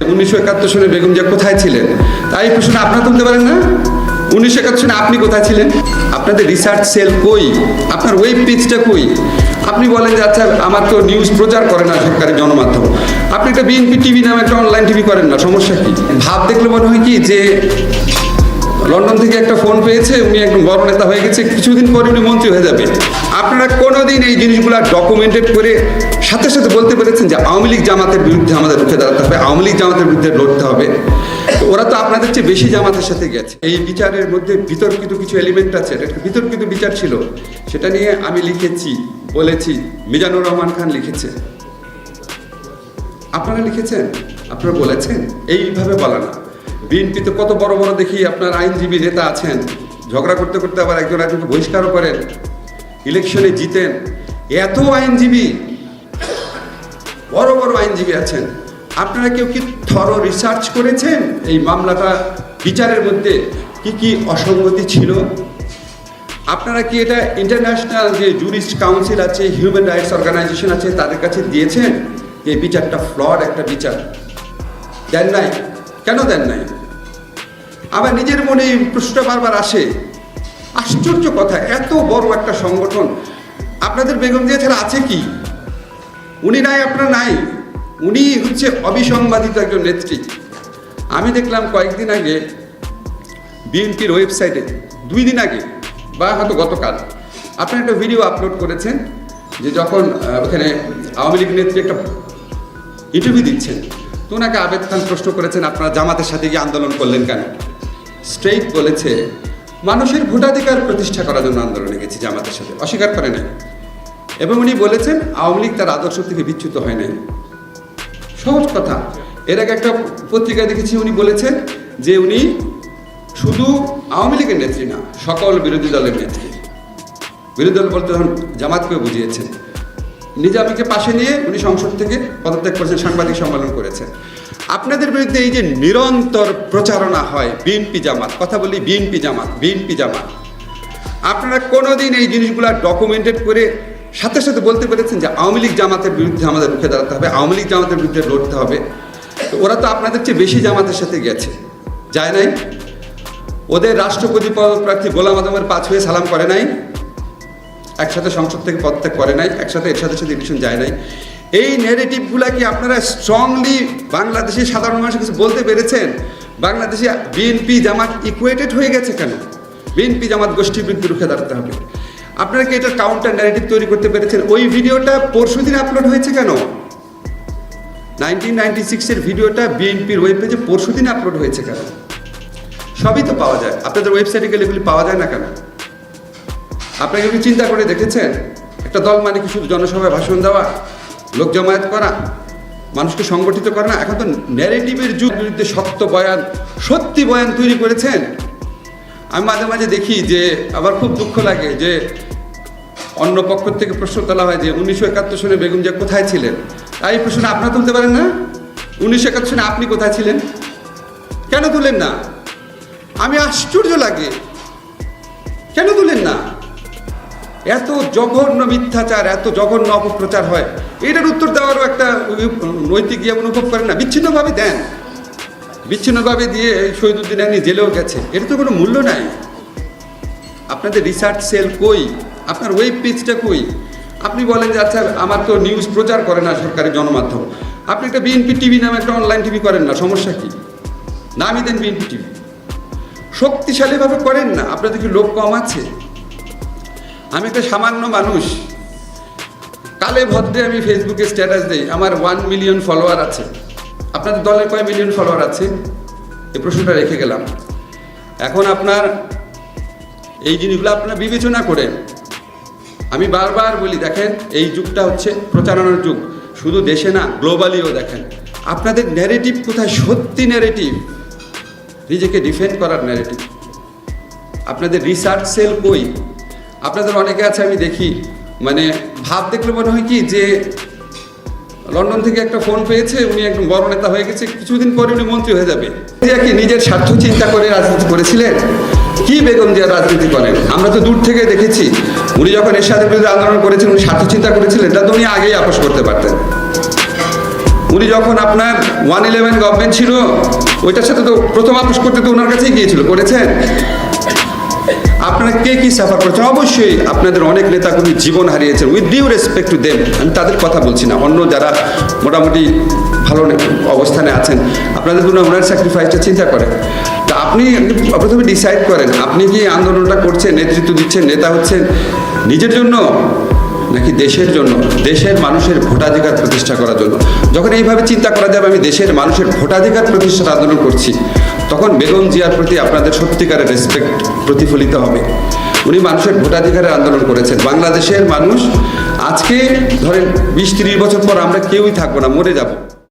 উনিশশো একাত্তর সালে বেগম জিয়া কোথায় ছিলেন? তাই প্রশ্ন আপনারা তুলতে পারেন না? উনিশশো একাত্তর সালে আপনি কোথায় ছিলেন? আপনাদের রিসার্চ সেল কই? আপনার ওয়েব পেজটা কই? আপনি বলেন যে আচ্ছা আমার তো নিউজ প্রচার করে না সরকারি গণমাধ্যম আপনি একটা বিএনপি টিভি নামে একটা অনলাইন টিভি করেন না, সমস্যা কি? ভাব দেখলে মনে হয় কি যে লন্ডন থেকে একটা ফোন পেয়েছে, উনি একদম বড় নেতা হয়ে গেছে। কিছুদিন পরে উনি মন্ত্রী হয়ে যাবে। আপনারা কোনোদিন এই জিনিসগুলো ডকুমেন্টেড করে সাথে সাথে বলতে পেরেছেন যে আওয়ামী লীগ জামাতের বিরুদ্ধে আমাদের রুখে দাঁড়াতে হবে, আওয়ামী লীগ জামাতের বিরুদ্ধে লড়তে হবে। ওরা তো আপনাদের চেয়ে বেশি জামাতের সাথে গেছে। এই বিচারের মধ্যে বিতর্কিত কিছু এলিমেন্ট আছে। একটা বিতর্কিত বিচার ছিল, সেটা নিয়ে আমি লিখেছি, বলেছি, মিজানুর রহমান খান লিখেছে। আপনারা লিখেছেন? আপনারা বলেছেন? এইভাবে বলা না। বিএনপিতে কত বড় বড় দেখি আপনার আইনজীবী নেতা আছেন, ঝগড়া করতে করতে আবার একজন একজনকে বহিষ্কারও করেন ইলেকশনে জিতেন। এত আইনজীবী, বড় বড় আইনজীবী আছেন। আপনারা কেউ কি থর রিসার্চ করেছেন এই মামলাটা, বিচারের মধ্যে কি কি অসঙ্গতি ছিল? আপনারা কি এটা ইন্টারন্যাশনাল যে জুরিস্ট কাউন্সিল আছে হিউম্যান রাইটস অর্গানাইজেশন আছে, তাদের কাছে দিয়েছেন যে বিচারটা ফ্লড একটা বিচার? দেন নাই। কেন দেন নাই? আবার নিজের মনে এই প্রশ্নটা বারবার আসে, আশ্চর্য কথা, এত বড় একটা সংগঠন, আপনাদের বেগম দিয়ে ছাড়া আছে কি? উনি নাই, আপনার নাই। উনি হচ্ছে অবিসংবাদিত একজন নেত্রী। আমি দেখলাম কয়েকদিন আগে বিএনপির ওয়েবসাইটে, দুই দিন আগে, বা হয়তো গতকাল, আপনি একটা ভিডিও আপলোড করেছেন যে যখন ওখানে আওয়ামী লীগ নেত্রী একটা ইন্টারভিউ দিচ্ছেন। তো ওনাকে আবেদ খান প্রশ্ন করেছেন, আপনারা জামাতের সাথে গিয়ে আন্দোলন করলেন কেন? স্ট্রেইট বলেছে, মানুষের ভোটাধিকার প্রতিষ্ঠা করার জন্য আন্দোলনে গেছি জামাতের সাথে। অস্বীকার করে নাই। এবং উনি বলেছেন, আওয়ামী লীগ তার আদর্শ থেকে বিচ্যুত হয় নাই। সহজ কথা। এর আগে একটা পত্রিকায় দেখেছি, উনি বলেছেন যে উনি শুধু আওয়ামী লীগের নেত্রী না, সকল বিরোধী দলের নেত্রী। বিরোধী দল বলতে জামাতকে বুঝিয়েছেন। নিজামীকে পাশে নিয়ে উনি সংসদ থেকে পদত্যাগ করেছেন, সাংবাদিক সম্মেলন করেছেন। আপনাদের বিরুদ্ধে এই যে নিরন্তর প্রচারণা হয়, বিএনপি জামাত, কথা বলি বিএনপি জামাত বিএনপি জামাত। আপনারা কোনোদিন এই জিনিসগুলো ডকুমেন্টেড করে সাথে সাথে বলতে পেরেছেন যে আওয়ামী লীগ জামাতের বিরুদ্ধে আমাদের রুখে দাঁড়াতে হবে, আওয়ামী লীগ জামাতের বিরুদ্ধে লড়তে হবে। ওরা তো আপনাদের চেয়ে বেশি জামাতের সাথে গেছে। যায় নাই? ওদের রাষ্ট্রপতি পদপ্রার্থী গোলাম আদমের পাঁচ হয়ে সালাম করে নাই? একসাথে সংসদ থেকে পদত্যাগ করে নাই, একসাথে এর সাথে সাথে ইলেকশন যায় নাই। এই নেগেটিভগুলা কি আপনারা স্ট্রংলি বাংলাদেশের সাধারণ মানুষের কাছে বলতে পেরেছেন? বাংলাদেশে বিএনপি জামাত ইকুয়েটেড হয়ে গেছে কেন? বিএনপি জামাত গোষ্ঠীর বিরুদ্ধে রুখে দাঁড়াতে হবে। আপনারা কি এটা কাউন্টার ন্যারেটিভ তৈরি করতে পেরেছেন? ওই ভিডিওটা পরশু দিন আপলোড হয়েছে কেন? নাইনটিন নাইনটি সিক্সের ভিডিওটা বিএনপির ওয়েব পেজে পরশু দিন আপলোড হয়েছে কেন? সবই তো পাওয়া যায়। আপনাদের ওয়েবসাইটে গেলে এগুলি পাওয়া যায় না কেন? আপনাকে কি চিন্তা করে দেখেছেন? একটা দল মানে কি শুধু জনসভায় ভাষণ দেওয়া, লোক জমায়েত করা, মানুষকে সংগঠিত করা না? এখন তো ন্যারেটিভের যুগ, বিরুদ্ধে শক্ত বয়ান, সত্যি বয়ান তৈরি করেছেন। আমি মাঝে মাঝে দেখি যে আবার খুব দুঃখ লাগে যে, অন্য পক্ষ থেকে প্রশ্ন তোলা হয় যে, উনিশশো একাত্তর সালে বেগম জিয়া কোথায় ছিলেন? তাই এই প্রশ্ন আপনারা তুলতে পারেন না? উনিশশো একাত্তর সালে আপনি কোথায় ছিলেন? কেন তুলেন না? আমি আশ্চর্য লাগে এত জঘন্য মিথ্যাচার, এত জঘন্য অপপ্রচার হয়। এটার উত্তর দেওয়ারও একটা নৈতিক ইয়ে অনুভব করেন না। বিচ্ছিন্নভাবে দেন। বিচ্ছিন্নভাবে দিয়ে শহীদুদ্দিন আনি জেলেও গেছে। এর তো কোনো মূল্য নাই। আপনাদের রিসার্চ সেল কই? আপনার ওয়েব পেজটা কই? আপনি বলেন যে আচ্ছা আমার তো নিউজ প্রচার করে না সরকারি গণমাধ্যম আপনি একটা বিএনপি টিভি নামে একটা অনলাইন টিভি করেন না, সমস্যা কি? নামই দেন বিএনপি টিভি শক্তিশালীভাবে করেন না। আপনাদের কি লোক কম আছে? আমি তো সামান্য মানুষ। কালে ভদ্রে আমি ফেসবুকে স্ট্যাটাস দিই, আমার ওয়ান মিলিয়ন ফলোয়ার আছে। আপনাদের দলের কয় মিলিয়ন ফলোয়ার আছে? এই প্রশ্নটা রেখে গেলাম। এখন আপনার এই জিনিসগুলো আপনারা বিবেচনা করে আমি বারবার বলি, দেখেন, এই যুগটা হচ্ছে প্রচারণার যুগ। শুধু দেশে না গ্লোবালিও দেখেন। আপনাদের ন্যারেটিভ কোথায়? সত্যি ন্যারেটিভ নিজেকে ডিফেন্ড করার ন্যারেটিভ আপনাদের রিসার্চ সেল কই? আপনাদের অনেকে আছে, আমি দেখি। মানে ভাব দেখলে মনে হয় কি যে, লন্ডন থেকে একটা ফোন পেয়েছে, উনি একদম বড় নেতা হয়ে গেছে, কিছুদিন পরে উনি মন্ত্রী হয়ে যাবে। কি নিজের স্বার্থ চিন্তা করে রাজনীতি করেছিলেন? কি বেগম জিয়া রাজনীতি করেন? আমরা তো দূর থেকে দেখেছি, উনি যখন এরশাদের বিরুদ্ধে আন্দোলন করেছেন, উনি স্বার্থ চিন্তা করেছিলেন, তা তো উনি আগেই আপোষ করতে পারতেন। উনি যখন আপনার ওয়ান ইলেভেন গভর্নমেন্ট ছিল, ওইটার সাথে তো প্রথম আপোষ করতে তো ওনার কাছেই গিয়েছিল, করেছেন। আপনারা কে কি সাফার করেছেন? অবশ্যই আপনাদের অনেক নেতাকর্মী জীবন হারিয়েছেন। With due respect to them আমি তাদের কথা বলছি না। অন্য যারা মোটামুটি ভালো অবস্থানে আছেন, আপনাদের জন্য ওনার স্যাক্রিফাইসটা চিন্তা করেন তা আপনি প্রথমে ডিসাইড করেন, আপনি কি আন্দোলনটা করছেন, নেতৃত্ব দিচ্ছেন, নেতা হচ্ছেন নিজের জন্য নাকি দেশের জন্য? দেশের মানুষের ভোটাধিকার প্রতিষ্ঠা করার জন্য। যখন এইভাবে চিন্তা করা যাবে, আমি দেশের মানুষের ভোটাধিকার প্রতিষ্ঠার আন্দোলন করছি। তখন বেগম জিয়ার প্রতি আপনাদের সত্যিকারের রেসপেক্ট প্রতিফলিত হবে। উনি মানুষের ভোটাধিকারের আন্দোলন করেছেন। বাংলাদেশের মানুষ আজকে ধরেন বিশ তিরিশ বছর পর আমরা কেউই থাকব না, মরে যাব।